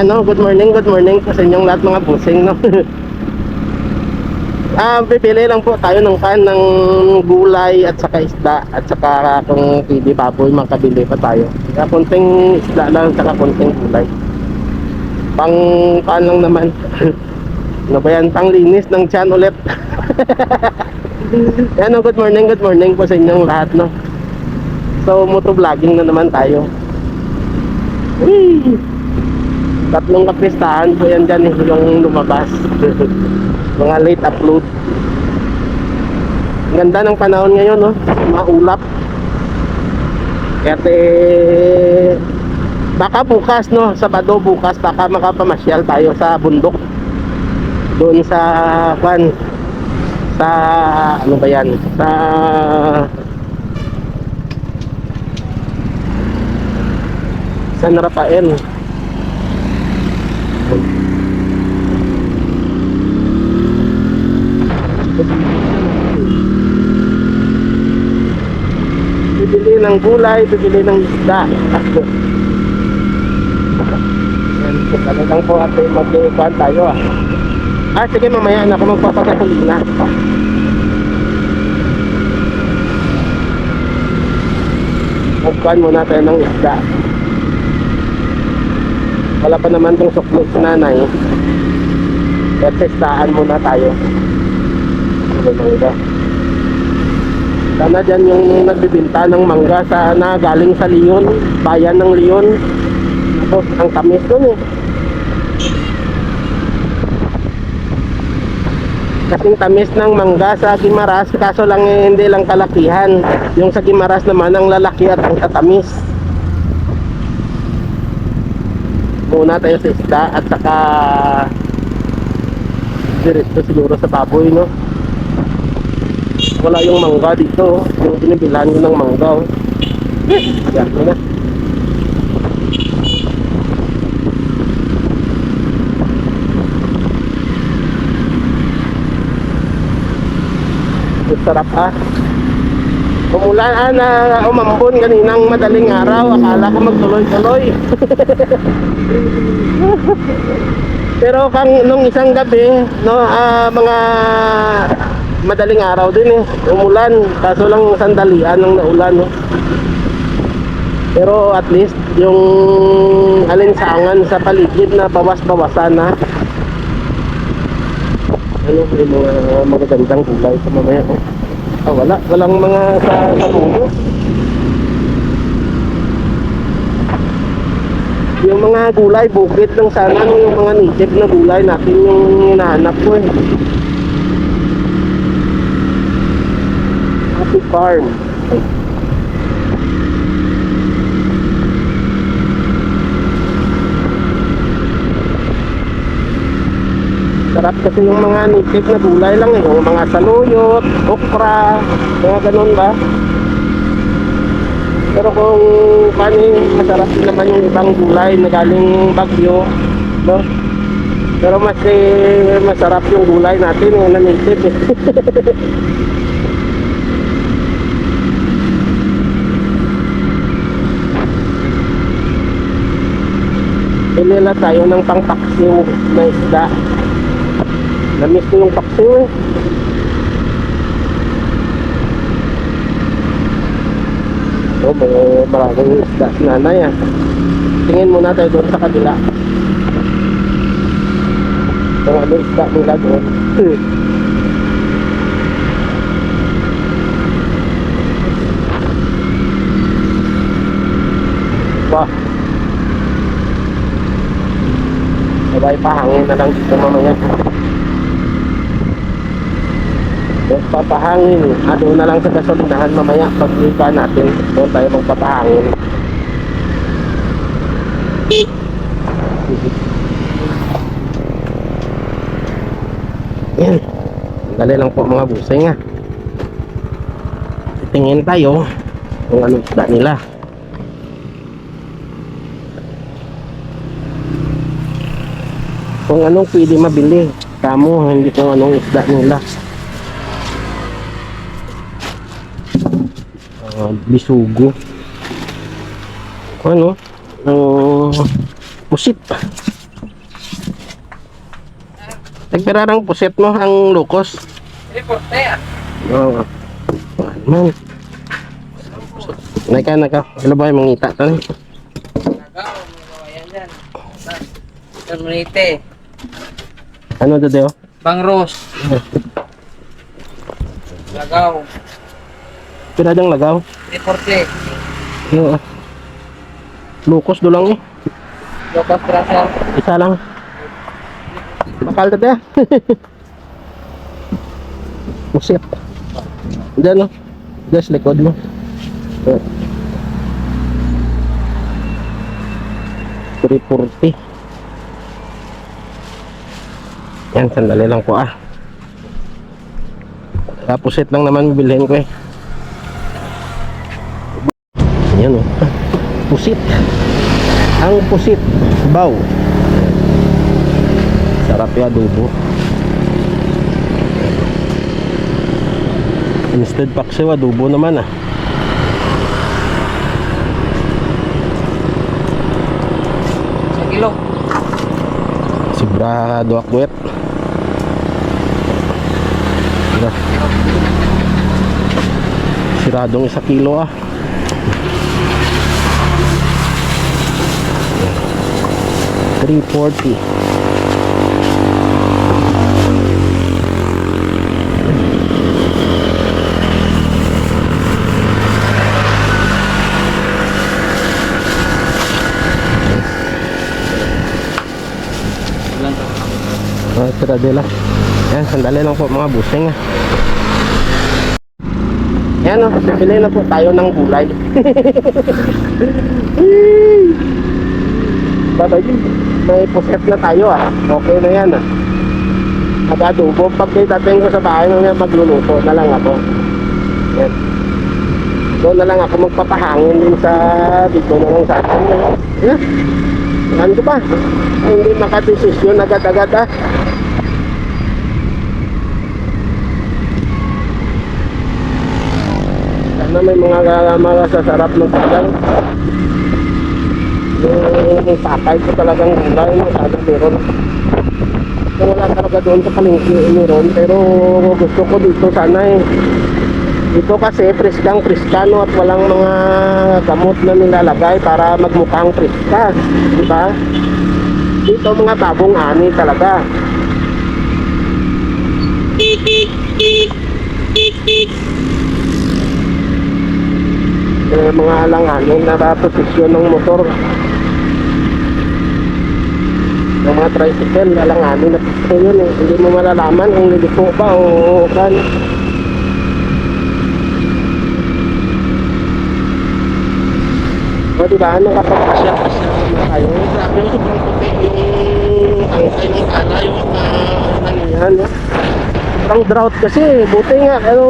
Yan no, good morning, good morning po sa inyong lahat mga busing no. Ah, pipili lang po tayo ng pan ng gulay at saka isda at saka kung pili baboy makabili pa tayo. Kaya konting isda lang saka konting gulay. Pang pan lang naman. ano ba yan? Pang linis ng tiyan ulit. Yan no, good morning, good morning po sa inyong lahat no. So, motovlogging na naman tayo. Whee! Tatlong kapistahan po yan dyan eh, yung lumabas. Mga late upload. Ganda ng panahon ngayon, no? Maulap. Kaya eh, baka bukas, no? Sabado bukas, baka makapamasyal tayo sa bundok. Doon sa, kwan, sa, ano ba yan? Sa, San Rafael. Bibili ng gulay, bibili ng isda. Yan, so talagang po ate mag-iwan tayo ah. Ah, sige mamaya na ako magpapagasolina. Magkuhan muna tayo ng isda. Wala pa naman tong suklot si nanay. Kaya testaan muna tayo. Ano mangga. Sana dyan yung nagbibinta ng mangga sa na galing sa Leon, bayan ng Leon. Tapos ang tamis dun eh. Kasing tamis ng mangga sa Gimaras, kaso lang eh, hindi lang kalakihan. Yung sa Gimaras naman ang lalaki at ang tatamis. Muna tayo sa isda at saka diretso siguro sa baboy, no? Wala yung mangga dito, oh. yung binibilan ko ng mangga. Oh. Yan mo na. Sarap ah. Umulan ah, na umambon kaninang madaling araw. Akala ko magtuloy-tuloy. Pero kang nung isang gabi, no, ah, mga madaling araw din eh. Umulan, kaso lang sandalian ng naulan, no. Pero at least yung alinsangan sa paligid na bawas-bawasan na. Ano yung mga magagandang kulay sa mamaya ko. Ah, wala. Walang mga sa, sa mundo. Yung mga gulay, bukit lang sana no, yung mga native na gulay natin yung hinahanap ko eh. Happy Farm. Sarap kasi yung mga native na gulay lang eh. Yung mga saluyot, okra, mga ganun ba? Pero kung kani, masarap din naman yung ibang gulay na galing Bagyo, no? Pero mas eh, masarap yung gulay natin yung na native eh. Pinila tayo ng pangpaksiw na isda. Namiss ko yung eh. Oh, may maraming isda si nanay ah. Tingin muna tayo doon sa kabila. Kung ano isda nila doon. Wah. Sabay pahangin na lang dito mamaya. Tapos papahangin. Ah, doon na lang sa gasolinahan mamaya. Pag natin, doon tayo magpapahangin. Yan. Dali lang po mga busing ah. Tingin tayo kung ano isda nila. Kung anong pwede mabili. Kamo, hindi kung anong isda nila. Bisugo. Ano? Uh, pusit. Nagpirarang puset mo ang lukos. Reporte ah. Oo. Man. Naka, naka. Ano ba yung mangita to? Nagaw, mga yan dyan. Terminate. Ano to Deo? Bang Rose. Lagaw. Piradang lagaw. Reporte. Oo. Lukos do lang eh. Lucas Trasa. Isa lang. Bakal Deo. Puset. Diyan no. Diyan sa likod mo. Oo. 340. Yan, sandali lang po ah. Kapusit lang naman bilhin ko eh. Yan oh. Pusit. Ang pusit. Baw. Sarap yung adobo. Instead paksiw, adobo naman ah. Sa kilo. Sobrado akwet. Sira. Siradong isa kilo ah. Three forty. Ah, tiradela. Yan, sandali lang po mga busing ah. Yan o, bibili na po tayo ng gulay. Babay, may puset na tayo ah. Okay na yan ah. Nag-adobo. Pag dating ko sa bahay, mamaya magluluto na lang ako. Yan. Doon na lang ako magpapahangin din sa dito na lang sa akin. Yan. Yan ko ba? Ay, hindi makadesisyon agad-agad ah. Sana may mga mga sasarap ng tagal. Yung patay ko talagang gulay, sana meron. Kung wala talaga doon sa palengke meron, pero gusto ko dito sana eh. Dito kasi priskang priskano at walang mga gamot na nilalagay para magmukhang priska. Di ba? Dito mga babong ani talaga. Eh, mga alanganin na posisyon ng motor. Yung mga tricycle, alanganin na posisyon yun eh. Hindi mo malalaman kung liliko ba o kan. O diba, ano kapag siya kasi na tayo, grabe yung sobrang puti yung tangkay ng kala, yung mga ano yan, no? Sobrang drought kasi, buti nga, ano,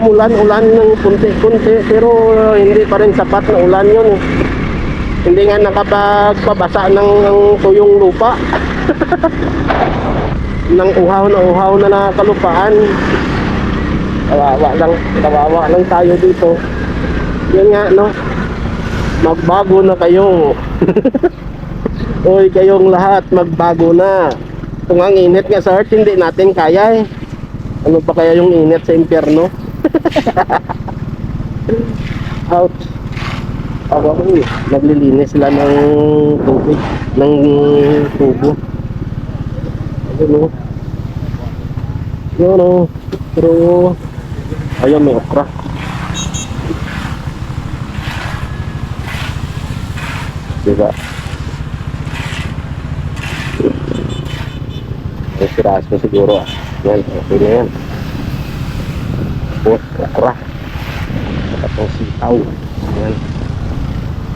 umulan-ulan ng kunti-kunti, pero hindi pa rin sapat na ulan yun. eh. Hindi nga nakapagpabasa ng, ng tuyong lupa. ng uhaw na uhaw na nakalupaan. Kawawa lang, kawawa lang tayo dito. Yun nga, no? magbago na kayo. Uy, kayong lahat, magbago na. Kung ang init nga sa earth, hindi natin kaya eh. Ano pa kaya yung init sa impyerno? Ouch. Ako ko eh. Naglilinis sila ng tubig, ng tubo. Ano no? Yun no. Pero, ayun may okra. Diba? May piraso siguro ah. Yan, okay na yan. Tapos, okra. Tapos sitaw. Yan.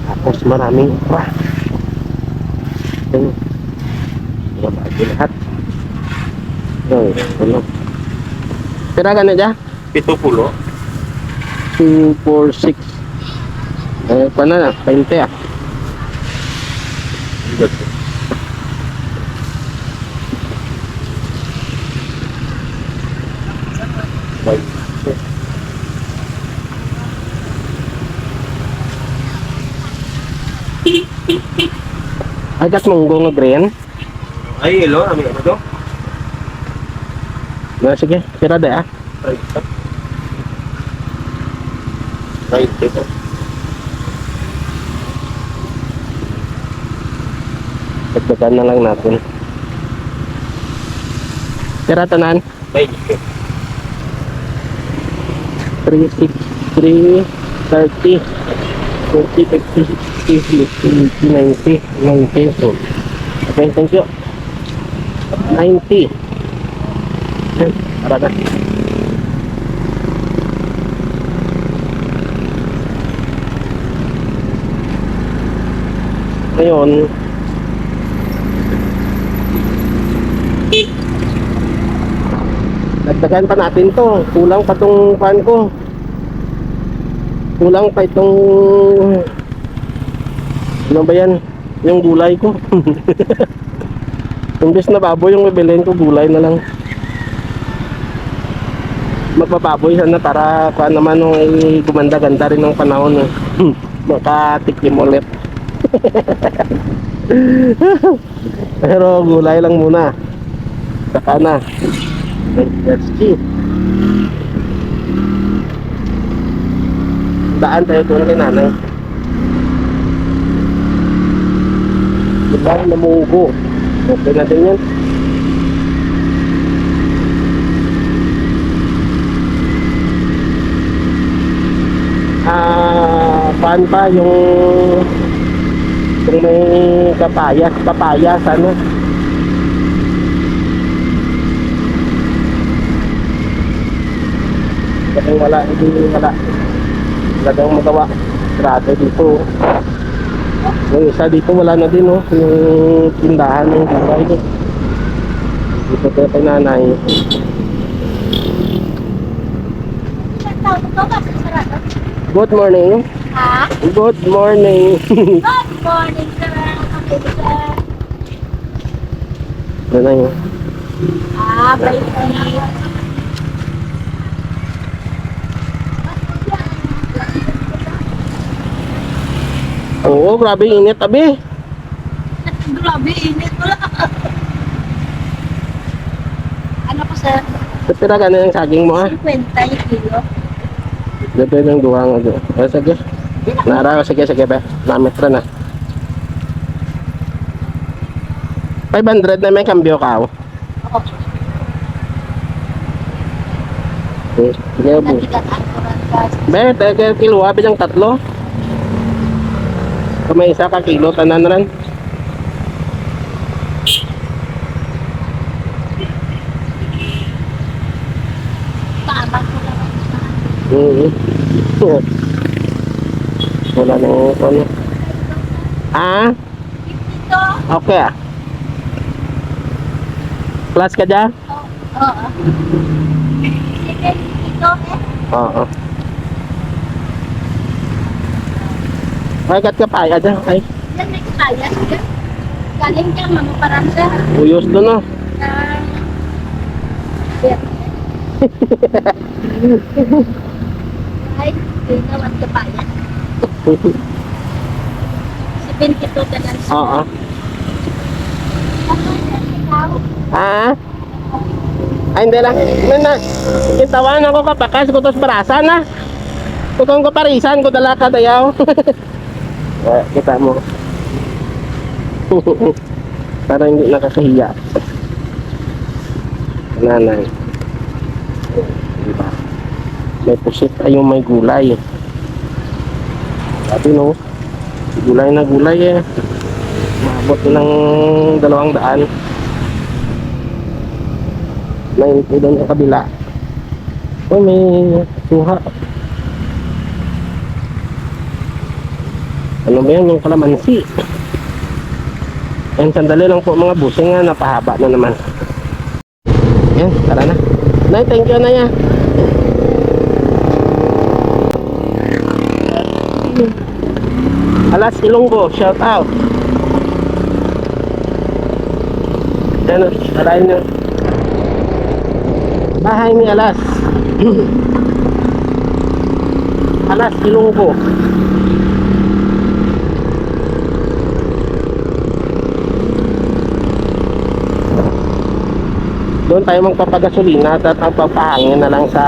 Tapos maraming okra. Yan. Mga bago lahat. Yan, ano. Pira ka na dyan? Pito pulo. 2, 4, 6. Eh, pa na, 20 ah. Agak munggo nga green. Ay, hello, ami ano to? Na, sige, tira de ah. Right dito. Dagdagan na lang natin. Tira tanan. 3, 6, 3, 30, 40, 50, 60, 70, 90, 90. So, okay, thank you. 90. Ayan, Tara na. Ngayon, dagdagan pa natin to. Kulang pa tong pan ko. Kulang pa itong ano ba yan? Yung gulay ko. Imbes na baboy yung bibilhin ko, gulay na lang. Magpapaboy sana para pa naman nung gumanda-ganda rin ng panahon eh. Makatikim ulit. Pero gulay lang muna. Saka na. Let's see. Daan tayo doon kay nanay. Diba, namugo. Okay na din yan. Ah, paan pa yung yung may kapayas, papayas, ano? Kasi wala, hindi wala. Daw magawa. Grabe dito. Yung isa dito wala na din, oh. Yung tindahan ng gulay ko. Dito tayo kay nanay. Good morning. Ha? Good morning. Good morning, sir. Nanay, oh. Ah, by Oo, grabe init, tabi. Grabe, init wala. Ano po, sir? Kapira ka na yung saging mo, ah. 50 yung kilo. Dito yung duha nga. Ah, sige. Nara, sige, sige ba. Namit ra na. 500 na may kambyo ka, oh. Oo. Hmm, Sige, ubus. Nabigat ang kurang gas. Be, tayo kilo, abi ng tatlo. Kung may isa ka kilo, tanan rin. Tama ko lang. Mhm. Wala na yung ano. Ah, okay ah. Plus ka dyan? Oo. Sige, ito eh. Oo. Ay, kat ka pa, dyan. Ay, Yan may sir. Galing ka, mga paranda. uyos doon, no? Ah. Ay, ginawan ka pa yan. 72 ka lang. Oo. Ah? Ay, hindi lang. May na, kitawan ako kapakas ko tos barasa na. Kutong ko parisan ko dala ka dayaw. Eh, kita mo. Para hindi nakakahiya. Nanay. Diba? May pusit ay yung may gulay. Sabi no, gulay na gulay eh. Maabot ng dalawang daan. 90 doon sa kabila. Oh, may suha. Ano ba yan? Yung kalamansi. Yan, sandali lang po mga busing nga. Napahaba na naman. Yan, tara na. Nay, thank you na ya. Alas Ilonggo, shout out. Yan, tarayin nyo. Bahay ni Alas. Alas Ilonggo. Doon doon tayo magpapagasolina at ang pagpahangin na lang sa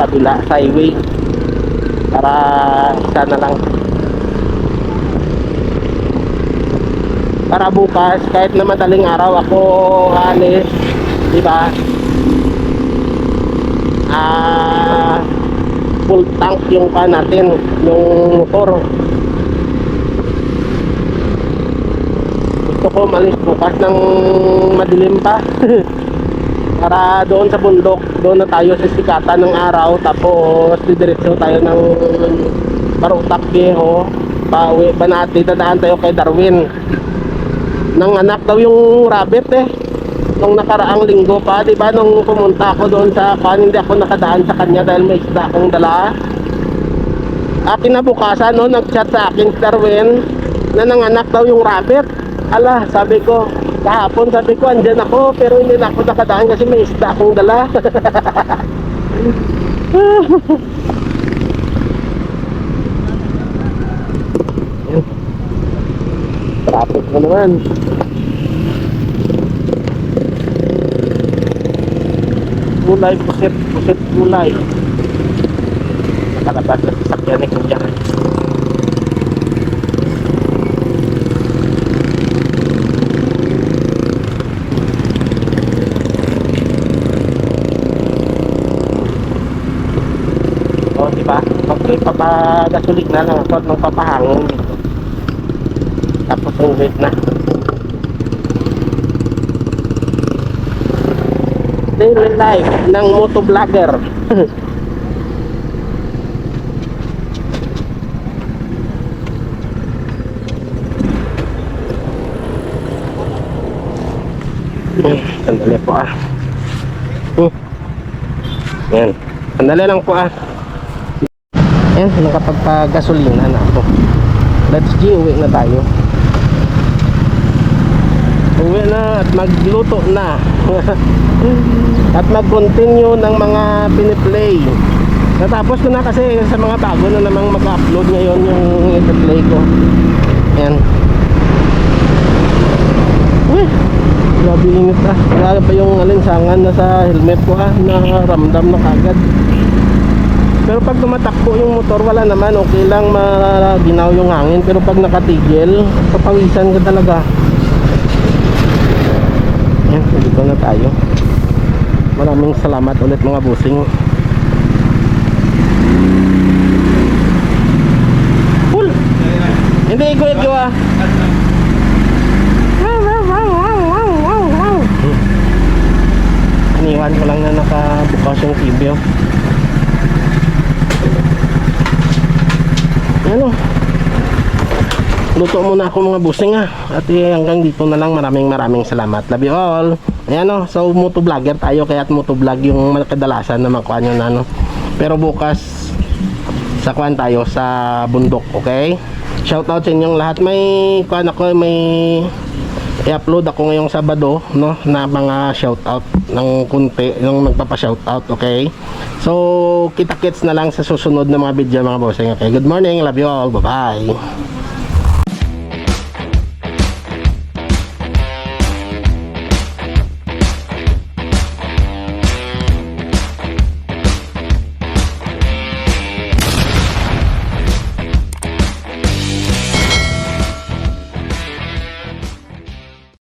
kabila, sa highway. Para isa na lang. Para bukas, kahit na madaling araw ako alis, di ba? Ah, full tank yung pa natin, yung motor. Gusto ko malis bukas ng madilim pa. Para doon sa bundok, doon na tayo sa sikatan ng araw tapos didiretso tayo ng Barutak Viejo. Pauwi ba natin, dadaan tayo kay Darwin. Nang anak daw yung rabbit eh. Nung nakaraang linggo pa, di ba, nung pumunta ako doon sa kan, hindi ako nakadaan sa kanya dahil may isda akong dala. Ah, kinabukasan, no, nag-chat sa akin si Darwin na nanganak daw yung rabbit. Ala, sabi ko, kahapon sabi ko, andyan ako, pero hindi na ako nakadaan kasi may isda akong dala. Traffic na naman. Gulay, pusit, pusit, gulay. Nakalabas na sasakyan ni Kuya. O, di ba? Pag papagasulig na lang ako ng papahangin. Tapos ulit na. Daily life ng motovlogger. Sandali po ah. Hmm. Yan. Sandali lang po ah. Yan, nakapagpagasolina na ako. Let's G, uwi na tayo. Uwi na at magluto na. at mag-continue ng mga piniplay. Natapos ko na kasi sa mga bago na namang mag-upload ngayon yung i-play ko. Yan. Uy, grabe init ah. Grabe pa yung alinsangan na sa helmet ko ah. Nakaramdam na kagad. Pero pag tumatakbo yung motor, wala naman. Okay lang maginaw yung hangin. Pero pag nakatigil, papawisan ka talaga. Yan, dito na tayo. Maraming salamat ulit mga busing. Full! Hindi, ikulit ko ah. Iniwan ko lang na nakabukas yung TV oh. Ano? Luto muna ako mga busing ha. At eh, hanggang dito na lang maraming maraming salamat. Love you all. Ayan o. So moto vlogger tayo kaya at moto vlog yung kadalasan na makuha nyo na no. Pero bukas sa kuan tayo sa bundok. Okay? Shout out sa inyong lahat. May kuan ako may i-upload ako ngayong Sabado no na mga shout out ng kunti yung magpapa shout out okay? So kita kits na lang sa susunod na mga video mga bossing okay? Good morning love you all. Bye bye